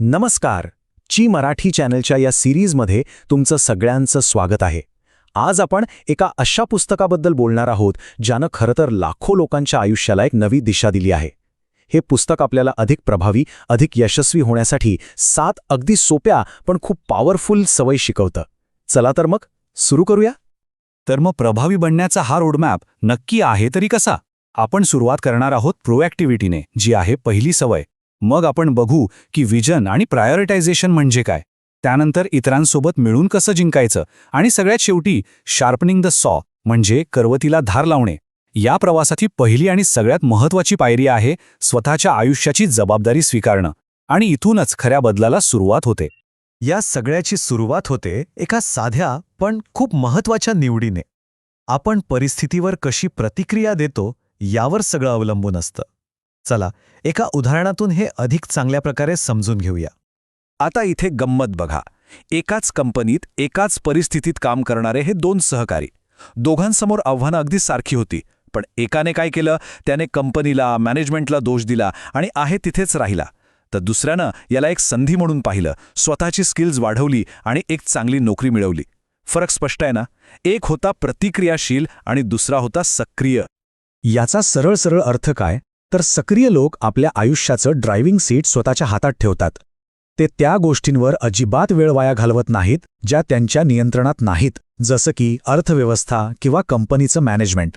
नमस्कार. ची मराठी चॅनलच्या या सिरीजमध्ये तुमचं सगळ्यांचं स्वागत आहे. आज आपण एका अशा पुस्तकाबद्दल बोलणार आहोत ज्यानं खरं तर लाखो लोकांच्या आयुष्याला एक नवी दिशा दिली आहे. हे पुस्तक आपल्याला अधिक प्रभावी अधिक यशस्वी होण्यासाठी सात अगदी सोप्या पण खूप पॉवरफुल सवय शिकवतं. चला तर मग सुरू करूया? तर मग प्रभावी बनण्याचा हा रोडमॅप नक्की आहे तरी कसा? आपण सुरुवात करणार आहोत प्रोॲक्टिव्हिटीने जी आहे पहिली सवय. मग आपण बघू की विजन आणि प्रायोरिटायझेशन म्हणजे काय. त्यानंतर इतरांसोबत मिळून कसं जिंकायचं आणि सगळ्यात शेवटी शार्पनिंग द सॉ म्हणजे करवतीला धार लावणे. या प्रवासाची पहिली आणि सगळ्यात महत्वाची पायरी आहे स्वतःच्या आयुष्याची जबाबदारी स्वीकारणं आणि इथूनच खऱ्या बदलाला सुरुवात होते. या सगळ्याची सुरुवात होते एका साध्या पण खूप महत्त्वाच्या निवडीने. आपण परिस्थितीवर कशी प्रतिक्रिया देतो यावर सगळं अवलंबून असतं. चला एका उदाहरणातून हे अधिक चांगल्या प्रकारे समजून घेऊया. आता इथे गंमत बघा. एकाच कंपनीत एकाच परिस्थितीत काम करणारे हे दोन सहकारी. दोघांसमोर आव्हानं अगदी सारखी होती पण एकाने काय केलं? त्याने कंपनीला मॅनेजमेंटला दोष दिला आणि आहे तिथेच राहिला. तर दुसऱ्यानं याला एक संधी म्हणून पाहिलं स्वतःची स्किल्स वाढवली आणि एक चांगली नोकरी मिळवली. फरक स्पष्ट आहे ना? एक होता प्रतिक्रियाशील आणि दुसरा होता सक्रिय. याचा सरळ सरळ अर्थ काय? तर सक्रिय लोक आपल्या आयुष्याचं ड्रायव्हिंग सीट स्वतःच्या हातात ठेवतात. ते त्या गोष्टींवर अजिबात वेळ वाया घालवत नाहीत ज्या त्यांच्या नियंत्रणात नाहीत जसं की अर्थव्यवस्था किंवा कंपनीचं मॅनेजमेंट.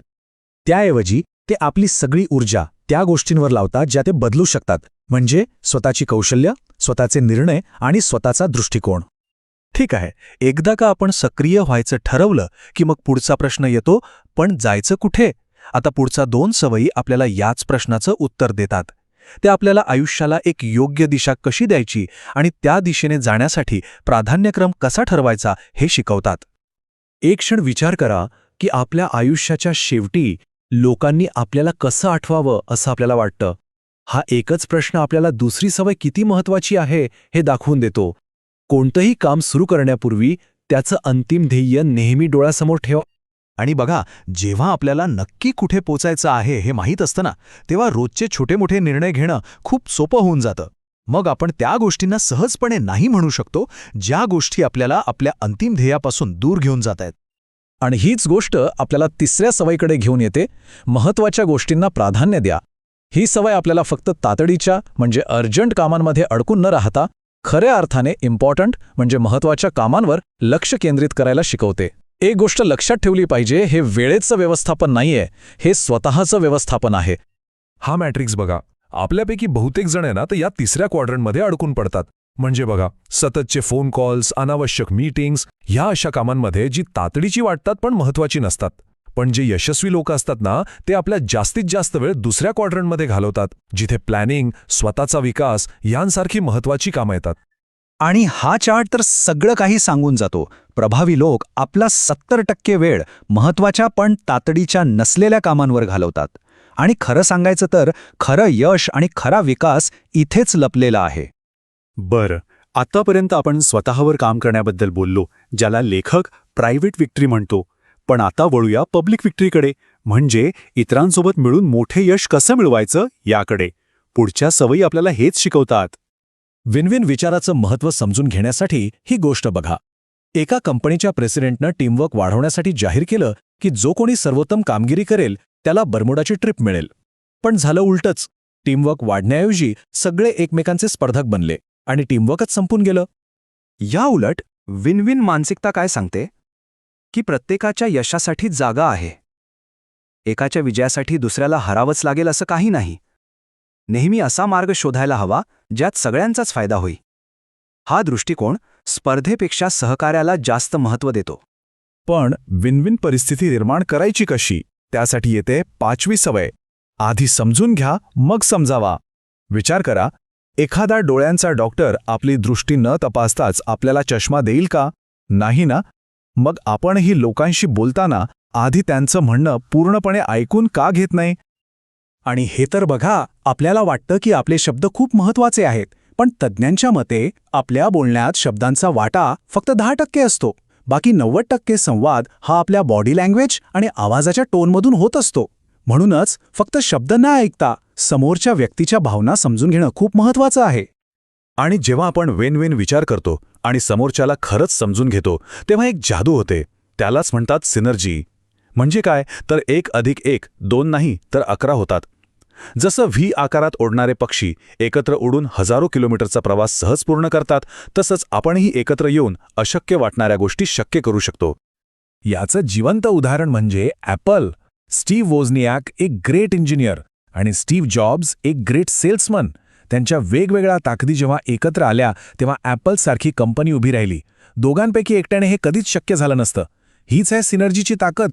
त्याऐवजी ते आपली सगळी ऊर्जा त्या गोष्टींवर लावतात ज्या ते बदलू शकतात म्हणजे स्वतःची कौशल्य स्वतःचे निर्णय आणि स्वतःचा दृष्टिकोन. ठीक आहे एकदा का आपण सक्रिय व्हायचं ठरवलं की मग पुढचा प्रश्न येतो पण जायचं कुठे? आता पुढचा दोन सवयी आपल्याला याच प्रश्नाचं उत्तर देतात. ते आपल्याला आयुष्याला एक योग्य दिशा कशी द्यायची आणि त्या दिशेने जाण्यासाठी प्राधान्यक्रम कसा ठरवायचा हे शिकवतात. एक क्षण विचार करा की आपल्या आयुष्याच्या शेवटी लोकांनी आपल्याला कसं आठवावं असं आपल्याला वाटतं. हा एकच प्रश्न आपल्याला दुसरी सवय किती महत्वाची आहे हे दाखवून देतो. कोणतंही काम सुरू करण्यापूर्वी त्याचं अंतिम ध्येय नेहमी डोळ्यासमोर ठेवा. आणि बघा जेव्हा आपल्याला नक्की कुठे पोचायचं आहे हे माहीत असतं ना तेव्हा रोजचे छोटे मोठे निर्णय घेणं खूप सोपं होऊन जातं. मग आपण त्या गोष्टींना सहजपणे नाही म्हणू शकतो ज्या गोष्टी आपल्याला आपल्या अंतिम ध्येयापासून दूर घेऊन जात आहेत. आणि हीच गोष्ट आपल्याला तिसऱ्या सवयीकडे घेऊन येते महत्त्वाच्या गोष्टींना प्राधान्य द्या. ही सवय आपल्याला फक्त तातडीच्या म्हणजे अर्जंट कामांमध्ये अडकून न राहता खऱ्या अर्थाने इम्पॉर्टंट म्हणजे महत्त्वाच्या कामांवर लक्ष केंद्रित करायला शिकवते. एक गोष्ट लक्षात ठेवली पाहिजे हे वेळेचं व्यवस्थापन नाहीये हे स्वतःचं व्यवस्थापन आहे. हा मॅट्रिक्स बघा. आपल्यापैकी बहुतेक जण आहे ना तर या तिसऱ्या क्वाड्रंटमध्ये अडकून पडतात. म्हणजे बघा सततचे फोन कॉल्स अनावश्यक मीटिंग्स ह्या अशा कामांमध्ये जी तातडीची वाटतात पण महत्वाची नसतात. पण जे यशस्वी लोक असतात ना ते आपल्या जास्तीत जास्त वेळ दुसऱ्या क्वाड्रंटमध्ये घालवतात जिथे प्लॅनिंग स्वतःचा विकास यांसारखी महत्वाची कामं येतात. आणि हा चार्ट तर सगळं काही सांगून जातो. प्रभावी लोक आपला सत्तर टक्के वेळ महत्त्वाच्या पण तातडीच्या नसलेल्या कामांवर घालवतात. आणि खरं सांगायचं तर खरं यश आणि खरा विकास इथेच लपलेला आहे. बरं. आतापर्यंत आपण स्वतःवर काम करण्याबद्दल बोललो ज्याला लेखक प्रायव्हेट विक्ट्री म्हणतो. पण आता वळूया पब्लिक विक्ट्रीकडे म्हणजे इतरांसोबत मिळून मोठे यश कसं मिळवायचं याकडे. पुढच्या सवयी आपल्याला हेच शिकवतात. विनविन विचाराचं महत्त्व समजून घेण्यासाठी ही गोष्ट बघा. एका कंपनीच्या प्रेसिडेंटनं टीमवर्क वाढवण्यासाठी जाहीर केलं की जो कोणी सर्वोत्तम कामगिरी करेल त्याला बर्मुडाची ट्रिप मिळेल. पण झालं उलटच. टीमवर्क वाढण्याऐवजी सगळे एकमेकांचे स्पर्धक बनले आणि टीमवर्कच संपून गेलं. या उलट विन विन मानसिकता काय सांगते? की प्रत्येकाच्या यशासाठी जागा आहे. एकाच्या विजयासाठी दुसऱ्याला हरावंच लागेल असं काही नाही. नेहमी असा मार्ग शोधायला हवा ज्यात सगळ्यांचाच फायदा होईल हा दृष्टिकोन स्पर्धेपेक्षा सहकार्याला जास्त महत्त्व देतो. पण विनविन परिस्थिती निर्माण करायची कशी? त्यासाठी येते पाचवी सवय. आधी समजून घ्या मग समजावा. विचार करा एखादा डोळ्यांचा डॉक्टर आपली दृष्टी न तपासताच आपल्याला चष्मा देईल का? नाही ना? मग आपणही लोकांशी बोलताना आधी त्यांचं म्हणणं पूर्णपणे ऐकून का घेत नाही? आणि हे तर बघा आपल्याला वाटतं की आपले शब्द खूप महत्त्वाचे आहेत. पण तज्ज्ञांच्या मते आपल्या बोलण्यात शब्दांचा वाटा फक्त दहा टक्के असतो. बाकी नव्वद टक्के संवाद हा आपल्या बॉडी लँग्वेज आणि आवाजाच्या टोनमधून होत असतो. म्हणूनच फक्त शब्द न ऐकता समोरच्या व्यक्तीच्या भावना समजून घेणं खूप महत्वाचं आहे. आणि जेव्हा आपण वेन वेन विचार करतो आणि समोरच्याला खरंच समजून घेतो तेव्हा एक जादू होते. त्यालाच म्हणतात सिनर्जी. म्हणजे काय? तर एक अधिक एक दोन नाही तर अकरा होतात. जसं व्ही आकारात ओढणारे पक्षी एकत्र उडून हजारो किलोमीटरचा प्रवास सहज पूर्ण करतात तसंच आपणही एकत्र येऊन अशक्य वाटणाऱ्या गोष्टी शक्य करू शकतो. याचं जिवंत उदाहरण म्हणजे ॲपल. स्टीव्ह वोजनियाक एक ग्रेट इंजिनियर आणि स्टीव्ह जॉब्स एक ग्रेट सेल्समन. त्यांच्या वेगवेगळ्या ताकदी जेव्हा एकत्र आल्या तेव्हा ॲपलसारखी कंपनी उभी राहिली. दोघांपैकी एकट्याने हे कधीच शक्य झालं नसतं. हीच आहे सिनर्जीची ताकद.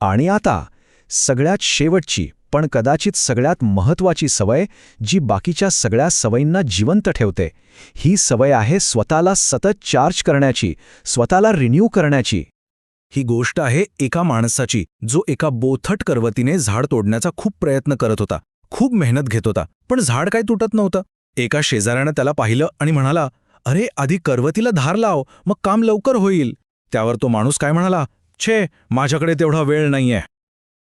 आणि आता सगळ्यात शेवटची पण कदाचित सगळ्यात महत्वाची सवय जी बाकीच्या सगळ्या सवयींना जिवंत ठेवते ही सवय आहे स्वतःला सतत चार्ज करण्याची स्वतःला रिन्यू करण्याची. ही गोष्ट आहे एका माणसाची जो एका बोथट करवतीने झाड तोडण्याचा खूप प्रयत्न करत होता खूप मेहनत घेत होता पण झाड काय तुटत नव्हतं. एका शेजाऱ्यानं त्याला पाहिलं आणि म्हणाला अरे आधी करवतीला धार लाव मग काम लवकर होईल. त्यावर तो माणूस काय म्हणाला छे माझ्याकडे तेवढा वेळ नाहीये.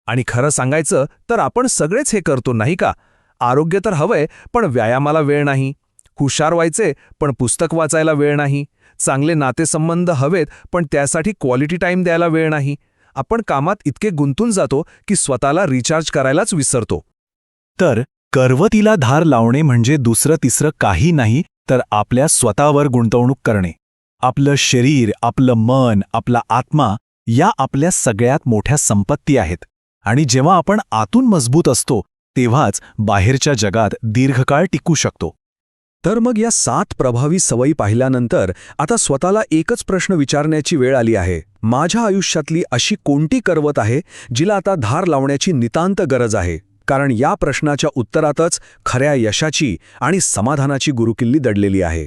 आणि खरं सांगायचं तर आपण सगळेच हे करतो नाही का? आरोग्य तर हवंय पण व्यायामाला वेळ नाही. हुशार व्हायचे पण पुस्तक वाचायला वेळ नाही. चांगले नातेसंबंध हवेत पण त्यासाठी क्वालिटी टाईम द्यायला वेळ नाही. आपण कामात इतके गुंतून जातो की स्वतःला रिचार्ज करायलाच विसरतो. तर करवतीला धार लावणे म्हणजे दुसरं तिसरं काही नाही तर आपल्या स्वतःवर गुंतवणूक करणे. आपलं शरीर आपलं मन आपला आत्मा या आपल्या सगळ्यात मोठ्या संपत्ती आहेत. आणि जेव्हा आपण आतून मजबूत असतो तेव्हाच बाहेरच्या जगात दीर्घकाळ टिकू शकतो. तर मग या सात प्रभावी सवयी पाहिल्यानंतर आता स्वतःला एकच प्रश्न विचारण्याची वेळ आली आहे. माझ्या आयुष्यातली अशी कोणती करवत आहे जिला आता धार लावण्याची नितांत गरज आहे? कारण या प्रश्नाच्या उत्तरातच खऱ्या यशाची आणि समाधानाची गुरुकिल्ली दडलेली आहे.